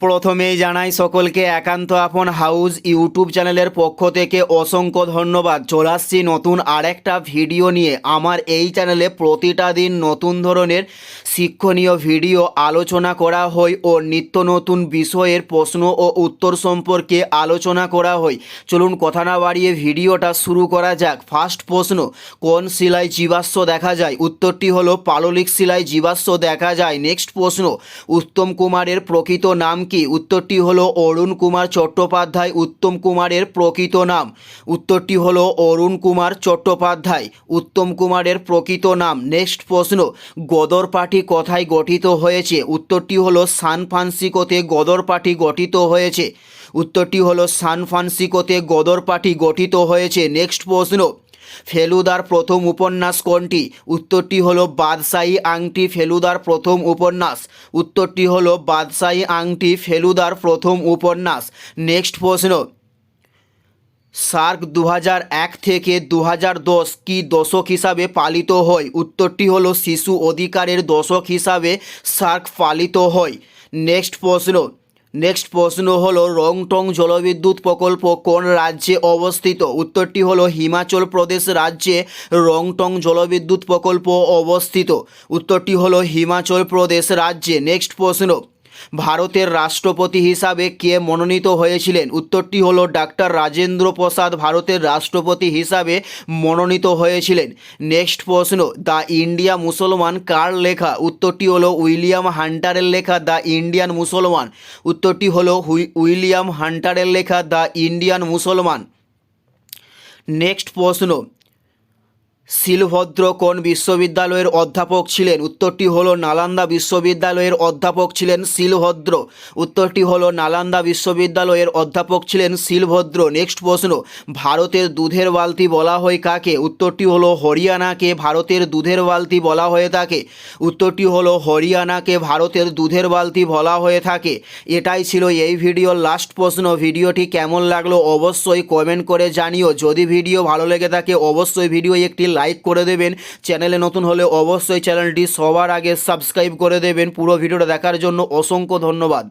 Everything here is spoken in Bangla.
প্রথমেই জানাই সকলকে একান্ত আপন হাউস ইউটিউব চ্যানেলের পক্ষ থেকে অসংখ্য ধন্যবাদ। চলে আসছি নতুন আরেকটা ভিডিও নিয়ে। আমার এই চ্যানেলে প্রতিটা দিন নতুন ধরনের শিক্ষণীয় ভিডিও আলোচনা করা হয় ও নিত্য নতুন বিষয়ের প্রশ্ন ও উত্তর সম্পর্কে আলোচনা করা হয়। চলুন কথা না বাড়িয়ে ভিডিওটা শুরু করা যাক। ফার্স্ট প্রশ্ন, কোন শিলায় জীবাশ্ম দেখা যায়? উত্তরটি হলো পাললিক শিলায় জীবাশ্ম দেখা যায়। নেক্সট প্রশ্ন, উত্তম কুমারের প্রকৃত নাম কি? উত্তরটি হলো অরুণ কুমার চট্টোপাধ্যায়, উত্তম কুমারের প্রকৃত নাম। উত্তরটি হলো অরুণ কুমার চট্টোপাধ্যায়, উত্তম কুমারের প্রকৃত নাম। নেক্সট প্রশ্ন, গদর পার্টি কোথায় গঠিত হয়েছে? উত্তরটি হলো সান ফ্রান্সিকোতে গদর পার্টি গঠিত হয়েছে। উত্তরটি হলো সান ফ্রান্সিকোতে গদর পার্টি গঠিত হয়েছে। নেক্সট প্রশ্ন ফেলুদার প্রথম উপন্যাস কোনটি? উত্তরটি হলো বাদশাহী আংটি ফেলুদার প্রথম উপন্যাস। উত্তরটি হলো বাদশাহী আংটি ফেলুদার প্রথম উপন্যাস। নেক্সট প্রশ্ন। সার্ক দু এক থেকে দু দশ কি দশক হিসাবে পালিত হয়? উত্তরটি হলো শিশু অধিকারের দশক হিসাবে সার্ক পালিত হয়। নেক্সট প্রশ্ন। নেক্সট প্রশ্ন হলো, রংটং জলবিদ্যুৎ প্রকল্প কোন রাজ্যে অবস্থিত? উত্তরটি হলো, হিমাচল প্রদেশ রাজ্যে রংটং জলবিদ্যুৎ প্রকল্প অবস্থিত। উত্তরটি হলো, হিমাচল প্রদেশ রাজ্যে। নেক্সট প্রশ্ন ভারতের রাষ্ট্রপতি হিসাবে কে মনোনীত হয়েছিলেন? উত্তরটি হলো ডাক্তার রাজেন্দ্র প্রসাদ ভারতের রাষ্ট্রপতি হিসাবে মনোনীত হয়েছিলেন। নেক্সট প্রশ্ন, দ্য ইন্ডিয়া মুসলমান কার লেখা? উত্তরটি হলো উইলিয়াম হান্টারের লেখা, দ্য ইন্ডিয়ান মুসলমান। উত্তরটি হলো উইলিয়াম হান্টারের লেখা, দ্য ইন্ডিয়ান মুসলমান। নেক্সট প্রশ্ন শিলভদ্র কোন বিশ্ববিদ্যালয়ের অধ্যাপক ছিলেন? উত্তরটি হলো নালান্দা বিশ্ববিদ্যালয়ের অধ্যাপক ছিলেন শিলভদ্র। উত্তরটি হলো নালান্দা বিশ্ববিদ্যালয়ের অধ্যাপক ছিলেন শিলভদ্র। নেক্সট প্রশ্ন, ভারতের দুধের বালতি বলা হয় কাকে? উত্তরটি হলো হরিয়ানাকে, ভারতের দুধের বালতি বলা হয়ে থাকে। উত্তরটি হলো হরিয়ানাকে, ভারতের দুধের বালতি বলা হয়ে থাকে। এটাই ছিল এই ভিডিওর লাস্ট প্রশ্ন। ভিডিওটি কেমন লাগল অবশ্যই কমেন্ট করে জানিও। যদি ভিডিও ভালো লেগে থাকে, অবশ্যই ভিডিও একটি লাইক করে দেবেন। চ্যানেলে নতুন হলে অবশ্যই চ্যানেলটি সবার আগে সাবস্ক্রাইব করে দেবেন। পুরো ভিডিওটা দেখার জন্য অসংখ্য ধন্যবাদ।